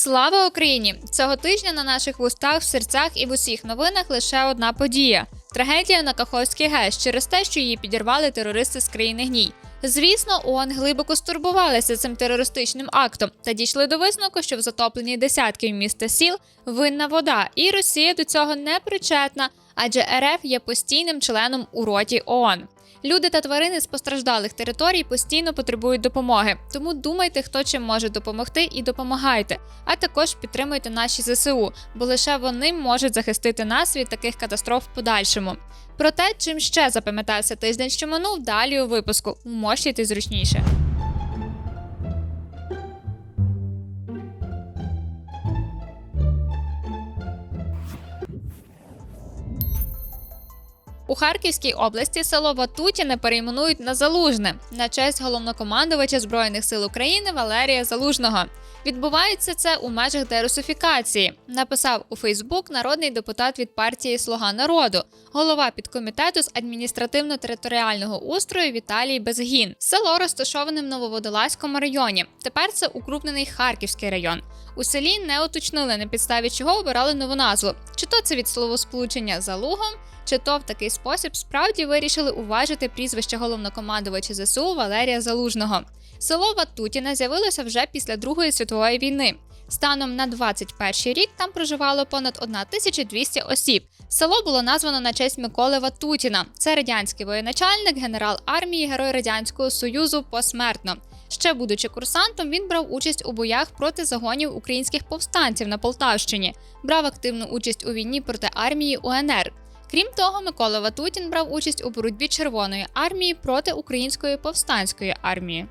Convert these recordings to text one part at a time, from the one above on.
Слава Україні! Цього тижня на наших вустах, в серцях і в усіх новинах лише одна подія: трагедія на Каховській ГЕС через те, що її підірвали терористи з країни гній. Звісно, ООН глибоко стурбувалися цим терористичним актом та дійшли до висновку, що в затопленні десятків міст та сіл винна вода, і Росія до цього не причетна, адже РФ є постійним членом у роті ООН. Люди та тварини з постраждалих територій постійно потребують допомоги. Тому думайте, хто чим може допомогти, і допомагайте. А також підтримуйте наші ЗСУ, бо лише вони можуть захистити нас від таких катастроф в подальшому. Про те, чим ще запам'ятався тиждень, що минув, далі у випуску. Вмощуйте зручніше. У Харківській області село Ватутіне перейменують на Залужне на честь головнокомандувача Збройних сил України Валерія Залужного. Відбувається це у межах дерусифікації, написав у Фейсбук народний депутат від партії Слуга народу, голова підкомітету з адміністративно-територіального устрою Віталій Безгін. Село розташоване в Нововодолазькому районі. Тепер це укрупнений Харківський район. У селі не уточнили на підставі чого обирали нову назву. Чи то це від словосполучення за лугом, чи то в такий спосіб справді вирішили уважити прізвище головнокомандувача ЗСУ Валерія Залужного. Село Ватутіне з'явилося вже після Другої світової війни. Станом на 21 рік там проживало понад 1200 осіб. Село було названо на честь Миколи Ватутіна. Це радянський воєначальник, генерал армії, герой радянського союзу посмертно. Ще будучи курсантом, він брав участь у боях проти загонів українських повстанців на Полтавщині, брав активну участь у війні проти армії УНР. Крім того, Микола Ватутін брав участь у боротьбі Червоної армії проти української повстанської армії.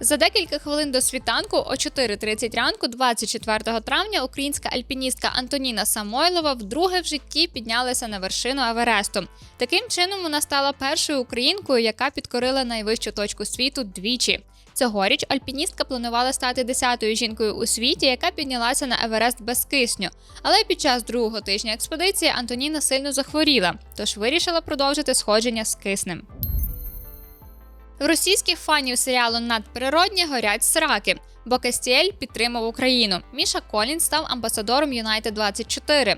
За декілька хвилин до світанку о 4.30 ранку, 24 травня, українська альпіністка Антоніна Самойлова вдруге в житті піднялася на вершину Евересту. Таким чином вона стала першою українкою, яка підкорила найвищу точку світу двічі. Цьогоріч альпіністка планувала стати десятою жінкою у світі, яка піднялася на Еверест без кисню. Але під час другого тижня експедиції Антоніна сильно захворіла, тож вирішила продовжити сходження з киснем. В російських фанів серіалу Надприродні горять сраки, бо Кастіель підтримав Україну. Міша Колін став амбасадором Юнайтед 24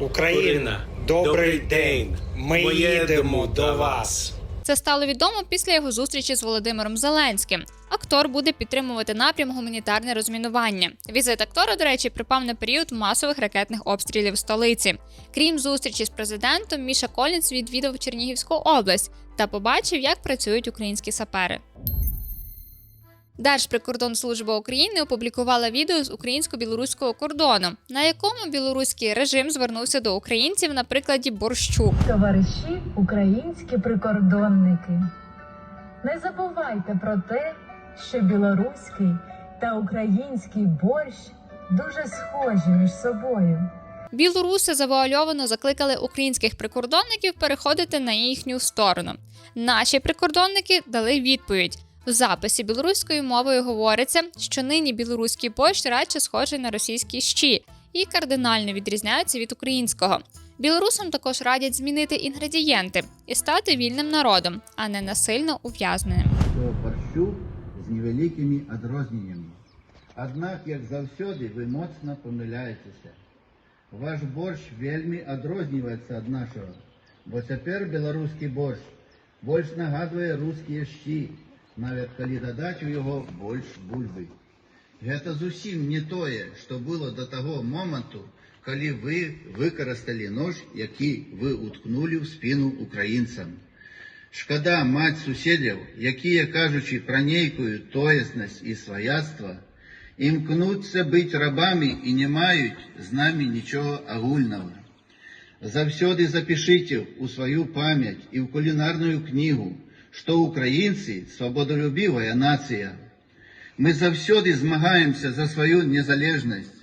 Україна, добрий день. Ми їдемо до вас. Це стало відомо після його зустрічі з Володимиром Зеленським. Актор буде підтримувати напрям гуманітарне розмінування. Візит актора, до речі, припав на період масових ракетних обстрілів столиці. Крім зустрічі з президентом, Міша Колінц відвідав Чернігівську область та побачив, як працюють українські сапери. Держприкордонслужба України опублікувала відео з українсько-білоруського кордону, на якому білоруський режим звернувся до українців на прикладі борщу. Товариші українські прикордонники, не забувайте про те, що білоруський та український борщ дуже схожі між собою. Білоруси завуальовано закликали українських прикордонників переходити на їхню сторону. Наші прикордонники дали відповідь. В записі білоруською мовою говориться, що нині білоруський борщ радше схожий на російські щі і кардинально відрізняється від українського. Білорусам також радять змінити інгредієнти і стати вільним народом, а не насильно ув'язненим. борщу з невеликими адрозненнями. Однак, як завсёды, ви моцно помиляєтеся. Ваш борщ вельми адрознюється від нашого, бо тепер білоруський борщ больш нагадує русские щі, навіть коли додати у його больш бульби. Гэта зусім не тое, што было до таго моманту, калі вы выкарысталі нож, які вы уткнулі ў спіну украінцам. Шкада маць суседзяў, якія, кажучы пра нейкую тоеснасць і сваяцтва, імкнуцца быць рабамі і не маюць з намі нічога агульнага. Заўсёды запішыце ў сваю памяць і ў кулінарную кнігу, што украінцы свабодалюбівая нацыя. Мы заўсёды змагаемся за сваю незалежнасць.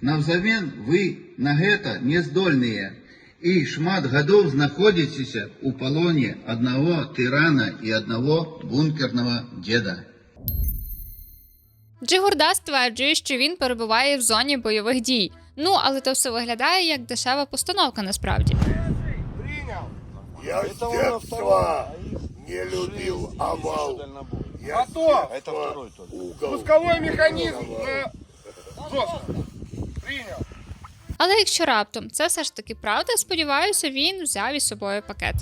Наўзамен вы на гэта не здольныя і шмат гадоў знаходзіцеся ў палоне аднаго тырана і аднаго бункернага деда. Джигурда стверджує, що він перебуває в зоні бойових дій. Ну але то все виглядає як дешева постановка насправді. Я с детства не любил овал. Готов! Это второй только. Пусковой механизм на жестко. Принял. Але якщо раптом це все ж таки правда, сподіваюся, він взяв із собою пакет.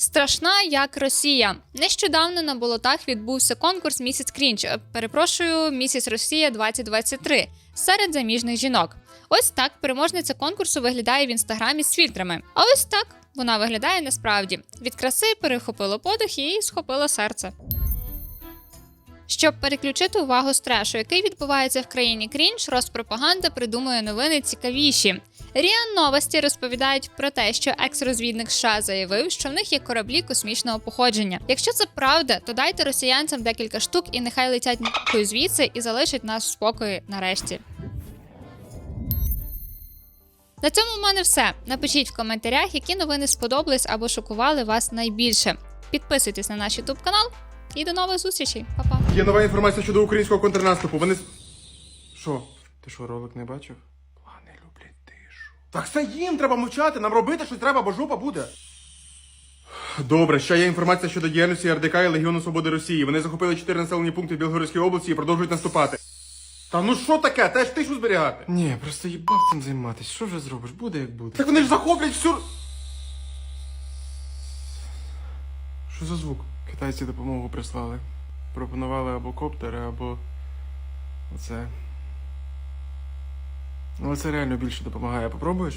Страшна як Росія. Нещодавно на болотах відбувся конкурс Місяць Крінч. Перепрошую, місяць Росія 2023 серед заміжних жінок. Ось так переможниця конкурсу виглядає в інстаграмі з фільтрами. А ось так вона виглядає насправді. Від краси перехопило подих і схопило серце. Щоб переключити увагу з трешу, який відбувається в країні крінж, Роспропаганда придумує новини цікавіші. Ріа Новості розповідають про те, що екс-розвідник США заявив, що в них є кораблі космічного походження. Якщо це правда, то дайте росіянцям декілька штук і нехай летять нахуй звідси і залишать нас в спокої нарешті. На цьому в мене все. Напишіть в коментарях, які новини сподобались або шокували вас найбільше. Підписуйтесь на наш YouTube канал і до нових зустрічей. Па-па! Є нова інформація щодо українського контрнаступу. Вони. Що? Ти що, ролик не бачив? Так це їм треба мовчати, нам робити щось треба, бо жопа буде. Добре, ще є інформація щодо діяльності РДК і Легіону Свободи Росії. Вони захопили чотири населені пункти в Білгородській області і продовжують наступати. Та ну що таке? Теж тишу зберігати. Ні, просто їбав цим займатися. Що вже зробиш? Буде як буде. Так вони ж захоплять всю. Що за звук? Китайці допомогу прислали. Пропонували або коптери, або. Оце. Ну, це реально більше допомагає. Попробуєш?